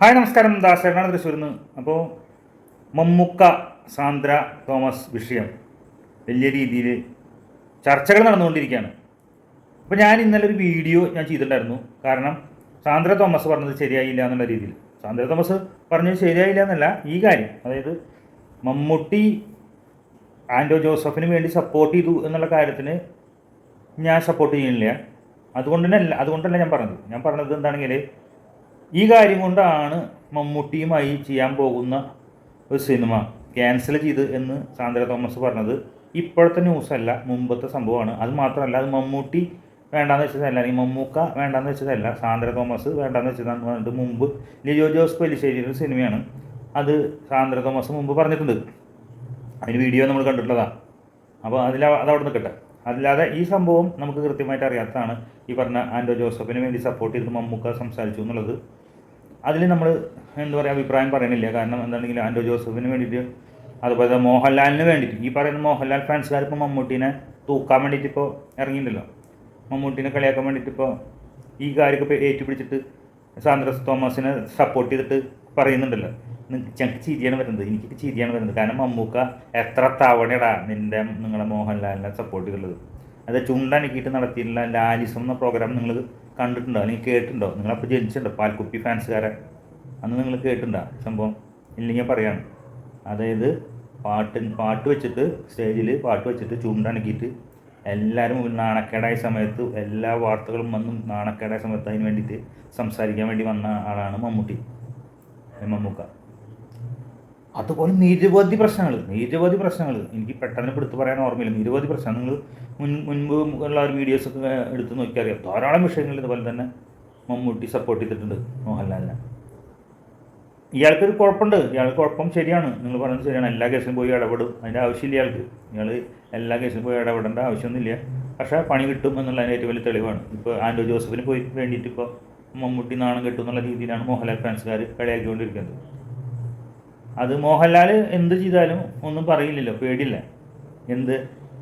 Hi നമസ്കാരം. ദാസ് തൃശ്ശൂരിൽ തൃശ്ശൂരിന്ന്. അപ്പോൾ മമ്മുക്ക സാന്ദ്ര തോമസ് വിഷയം വലിയ രീതിയിൽ ചർച്ചകൾ നടന്നുകൊണ്ടിരിക്കുകയാണ്. അപ്പോൾ ഞാൻ ഇന്നലെ ഒരു വീഡിയോ ഞാൻ ചെയ്തിട്ടുണ്ടായിരുന്നു. കാരണം സാന്ദ്ര തോമസ് പറഞ്ഞത് ശരിയായില്ല എന്നുള്ള രീതിയിൽ. സാന്ദ്ര തോമസ് പറഞ്ഞത് ശരിയായില്ല എന്നല്ല ഈ കാര്യം. അതായത് മമ്മൂട്ടി ആൻഡോ ജോസഫിന് വേണ്ടി സപ്പോർട്ട് ചെയ്തു എന്നുള്ള കാര്യത്തിന് ഞാൻ സപ്പോർട്ട് ചെയ്യുന്നില്ല. അതുകൊണ്ട് തന്നെ അതുകൊണ്ടല്ല ഞാൻ പറഞ്ഞത്. ഞാൻ പറഞ്ഞത് എന്താണെങ്കിൽ ഈ കാര്യം കൊണ്ടാണ് മമ്മൂട്ടിയുമായി ചെയ്യാൻ പോകുന്ന ഒരു സിനിമ ക്യാൻസൽ ചെയ്ത് എന്ന് സാന്ദ്ര തോമസ് പറഞ്ഞത്. ഇപ്പോഴത്തെ ന്യൂസല്ല മുമ്പത്തെ സംഭവമാണ്. അത് മാത്രമല്ല അത് മമ്മൂട്ടി വേണ്ടാന്ന് വെച്ചതല്ല അല്ലെങ്കിൽ മമ്മൂക്ക വേണ്ടാന്ന് വെച്ചതല്ല സാന്ദ്ര തോമസ് വേണ്ടാന്ന് വെച്ചതാന്ന് പറഞ്ഞിട്ട് മുമ്പ് ലിജോ ജോസ് പെലിശ്ശേരിയുടെ ഒരു സിനിമയാണ്. അത് സാന്ദ്ര തോമസ് മുമ്പ് പറഞ്ഞിട്ടുണ്ട്. അതിന് വീഡിയോ നമ്മൾ കണ്ടിട്ടുള്ളതാണ് അപ്പോൾ അതിൽ അത് അവിടെ നിൽക്കട്ടെ. അല്ലാതെ ഈ സംഭവം നമുക്ക് കൃത്യമായിട്ട് അറിയാത്തതാണ് ഈ പറഞ്ഞ ആൻഡോ ജോസഫിന് വേണ്ടി സപ്പോർട്ട് ചെയ്ത് മമ്മൂക്ക സംസാരിച്ചു എന്നുള്ളത്. അതിൽ നമ്മൾ എന്താ പറയുക അഭിപ്രായം പറയണില്ല. കാരണം എന്താണെങ്കിലും ആൻഡോ ജോസഫിന് വേണ്ടിയിട്ട് അതുപോലെ തന്നെ മോഹൻലാലിന് വേണ്ടിയിട്ട്. ഈ പറയുന്ന മോഹൻലാൽ ഫാൻസുകാർ ഇപ്പോൾ മമ്മൂട്ടീനെ തൂക്കാൻ വേണ്ടിയിട്ട് ഇപ്പോൾ ഇറങ്ങിയിട്ടുണ്ടല്ലോ. മമ്മൂട്ടീനെ കളിയാക്കാൻ വേണ്ടിയിട്ട് ഇപ്പോൾ ഈ കാര്യമൊക്കെ ഏറ്റുപിടിച്ചിട്ട് സാന്ദ്രസ് തോമസിനെ സപ്പോർട്ട് ചെയ്തിട്ട് പറയുന്നുണ്ടല്ലോ. ഞങ്ങൾക്ക് ചിരിയാണ് വരുന്നത്. എനിക്ക് ചിരിയാണ് വരുന്നത്. കാരണം മമ്മൂക്ക എത്ര തവണയടാ നിന്റെ നിങ്ങളെ മോഹൻലാലിനെ സപ്പോർട്ട് ചെയ്തിട്ടുള്ളത്. അത് ചുണ്ടനക്കിയിട്ട് നടത്തിയിട്ടുള്ള ലാലിസം എന്ന പ്രോഗ്രാം നിങ്ങൾ കണ്ടിട്ടുണ്ടോ? അല്ലെങ്കിൽ കേട്ടിട്ടുണ്ടോ? നിങ്ങളപ്പോൾ ജനിച്ചിട്ടുണ്ടോ? പാൽക്കുപ്പി ഫാൻസുകാരെ. അന്ന് നിങ്ങൾ കേട്ടിട്ടുണ്ടോ സംഭവം? ഇല്ലെങ്കിൽ പറയാണ് അതായത് പാട്ട് പാട്ട് വെച്ചിട്ട് സ്റ്റേജിൽ പാട്ട് വെച്ചിട്ട് ചൂണ്ടണക്കിയിട്ട് എല്ലാവരും നാണക്കേടായ സമയത്ത് എല്ലാ വാർത്തകളും വന്നും നാണക്കേടായ സമയത്ത് അതിന് വേണ്ടിയിട്ട് സംസാരിക്കാൻ വേണ്ടി വന്ന ആളാണ് മമ്മൂട്ടി. മമ്മൂക്ക. അതുപോലെ നിരവധി പ്രശ്നങ്ങൾ നിരവധി പ്രശ്നങ്ങൾ. എനിക്ക് പെട്ടെന്ന് എടുത്തു പറയാൻ ഓർമ്മയില്ല. നിരവധി പ്രശ്നങ്ങൾ. നിങ്ങൾ മുൻ മുൻപ് ഉള്ള ഒരു വീഡിയോസൊക്കെ എടുത്ത് നോക്കിയാൽ അറിയാം ധാരാളം വിഷയങ്ങൾ ഇതുപോലെ തന്നെ മമ്മൂട്ടി സപ്പോർട്ട് ചെയ്തിട്ടുണ്ട് മോഹൻലാലിനെ. ഇയാൾക്കൊരു കുഴപ്പമുണ്ട്. ഇയാൾക്ക് കുഴപ്പം ശരിയാണ്. നിങ്ങൾ പറയുന്നത് ശരിയാണ്. എല്ലാ കേസിലും പോയി ഇടപെടും. അതിന്റെ ആവശ്യമില്ല ഇയാൾക്ക്. ഇയാൾ എല്ലാ കേസിലും പോയി ഇടപെടേണ്ട ആവശ്യമൊന്നുമില്ല. പക്ഷേ പണി കിട്ടും എന്നുള്ളതിന് ഏറ്റവും വലിയ തെളിവാണ്. ഇപ്പോൾ ആൻഡോ ജോസഫിന് പോയി വേണ്ടിയിട്ട് ഇപ്പോൾ മമ്മൂട്ടി നാണം കിട്ടും എന്നുള്ള രീതിയിലാണ് മോഹൻലാൽ ഫാൻസുകാർ കളിയാക്കിക്കൊണ്ടിരിക്കുന്നത്. അത് മോഹൻലാൽ എന്ത് ചെയ്താലും ഒന്നും പറയില്ലല്ലോ പേടില്ല എന്ത്?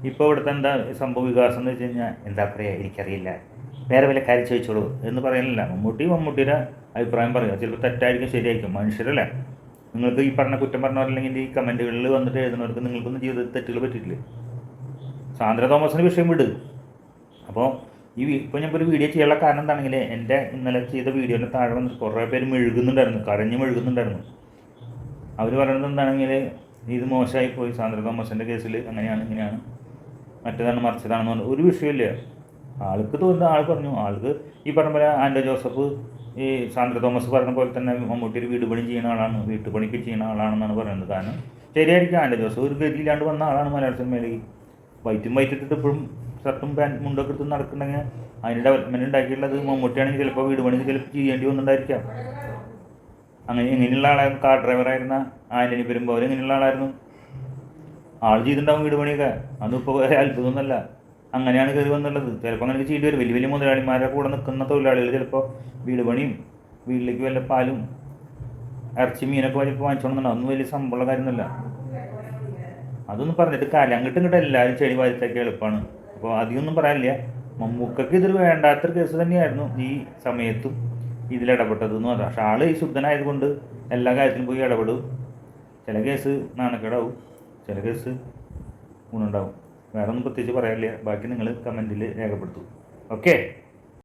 ഇപ്പോൾ ഇവിടുത്തെ എന്താ സംഭവ വികാസം എന്ന് വെച്ച് കഴിഞ്ഞാൽ എന്താ പറയുക എനിക്കറിയില്ല. വേറെ വല്ല കാര്യം ചോദിച്ചോളൂ എന്ന് പറയുന്നില്ല മമ്മൂട്ടി മമ്മൂട്ടിയുടെ അഭിപ്രായം പറയുക ചിലപ്പോൾ തെറ്റായിരിക്കും ശരിയായിരിക്കും. മനുഷ്യരല്ലേ? നിങ്ങൾക്ക് ഈ പറഞ്ഞ കുറ്റം പറഞ്ഞവരല്ലെങ്കിൽ ഈ കമന്റുകളിൽ വന്നിട്ട് എഴുതുന്നവർക്ക് നിങ്ങൾക്കൊന്നും ജീവിതത്തിൽ തെറ്റുകൾ പറ്റിയിട്ടില്ല? സാന്ദ്ര തോമസിന് വിഷയം വിട്. അപ്പോൾ ഈ ഇപ്പോൾ ഞാൻ ഒരു വീഡിയോ ചെയ്യാനുള്ള കാരണം എന്താണെങ്കിൽ എന്റെ ഇന്നലെ ചെയ്ത വീഡിയോന്റെ താഴെ വന്നിട്ട് കുറേ പേര് മെഴുകുന്നുണ്ടായിരുന്നു കരഞ്ഞ് മെഴുകുന്നുണ്ടായിരുന്നു. അവർ പറയുന്നത് എന്താണെങ്കിൽ ഇത് മോശമായി പോയി. സാന്ദ്ര തോമസിന്റെ കേസിൽ അങ്ങനെയാണ് ഇങ്ങനെയാണ്. മറ്റേതാണ് മറിച്ചതാണെന്ന് പറഞ്ഞു ഒരു വിഷയമില്ല ആൾക്ക് തോന്നുന്ന ആൾ പറഞ്ഞു. ആൾക്ക് ഈ പറഞ്ഞ പോലെ ആന്റോ ജോസഫ് ഈ സാന്ദ്ര തോമസ് പറഞ്ഞ പോലെ തന്നെ മമ്മൂട്ടി ഒരു വീട് പണി ചെയ്യുന്ന ആളാണ് വീട്ടുപണിക്ക് ചെയ്യുന്ന ആളാണെന്നാണ് പറയുന്നത്. കാരണം ശരിയായിരിക്കും ആന്റോ ജോസഫ് ഒരു ഗതിയില്ലാണ്ട് വന്ന ആളാണ് മലയാള സിനിമയിലേക്ക് വൈറ്റും വൈറ്റ് ഇട്ടിട്ട് ഇപ്പോഴും ഷർട്ടും പാന്റും മുണ്ടൊക്കെ എടുത്ത് നടക്കുന്നുണ്ടെങ്കിൽ അതിന് ഡെവലപ്മെന്റ് ഉണ്ടാക്കിയിട്ടുള്ളത് മമ്മൂട്ടിയാണെങ്കിൽ ചിലപ്പോൾ വീട് പണി ചിലപ്പോൾ ചെയ്യേണ്ടി വന്നിട്ടുണ്ടായിരിക്കാം. അങ്ങനെ ഇങ്ങനെയുള്ള ആളായിരുന്നു. കാർ ഡ്രൈവറായിരുന്ന ആന്റണി പെരുമ്പോൾ ഇങ്ങനെയുള്ള ആളായിരുന്നു. ആൾ ചെയ്തിട്ടുണ്ടാവും വീട് പണിയൊക്കെ. അതിപ്പോൾ അത്ഭുതമൊന്നുമല്ല. അങ്ങനെയാണ് കയറി വന്നുള്ളത് ചിലപ്പോൾ അങ്ങനെ ചെയ്യേണ്ടി വരും. വലിയ വലിയ മുതലാളിമാരുടെ കൂടെ നിൽക്കുന്ന തൊഴിലാളികൾ ചിലപ്പോൾ വീട് പണിയും വീട്ടിലേക്ക് വല്ല പാലും ഇറച്ചി മീനൊക്കെ വലിയ വാങ്ങിച്ചോണമെന്നുണ്ടോ അതൊന്നും വലിയ സംഭവമുള്ള കാര്യമൊന്നുമില്ല. അതൊന്നും പറഞ്ഞിട്ട് കാര്യം അങ്ങോട്ടും ഇങ്ങോട്ടും എല്ലാവരും ചെടി വാരിത്തൊക്കെ എളുപ്പമാണ് അപ്പോൾ അധികമൊന്നും പറയാനില്ല. മമ്മൂക്കക്ക് ഇതൊരു വേണ്ടാത്തൊരു കേസ് തന്നെയായിരുന്നു ഈ സമയത്തും. ഇതിലിടപെട്ടതെന്ന് പറഞ്ഞു പക്ഷെ ആൾ ശുദ്ധനായതുകൊണ്ട് എല്ലാ കാര്യത്തിലും പോയി ഇടപെടും. ചില കേസ് നാണക്കേടാവും ചില കേസ് ഗുണമുണ്ടാവും. വേറെ ഒന്നും പ്രത്യേകിച്ച് പറയാനില്ല. ബാക്കി നിങ്ങൾ കമന്റിൽ രേഖപ്പെടുത്തും. ഓക്കെ?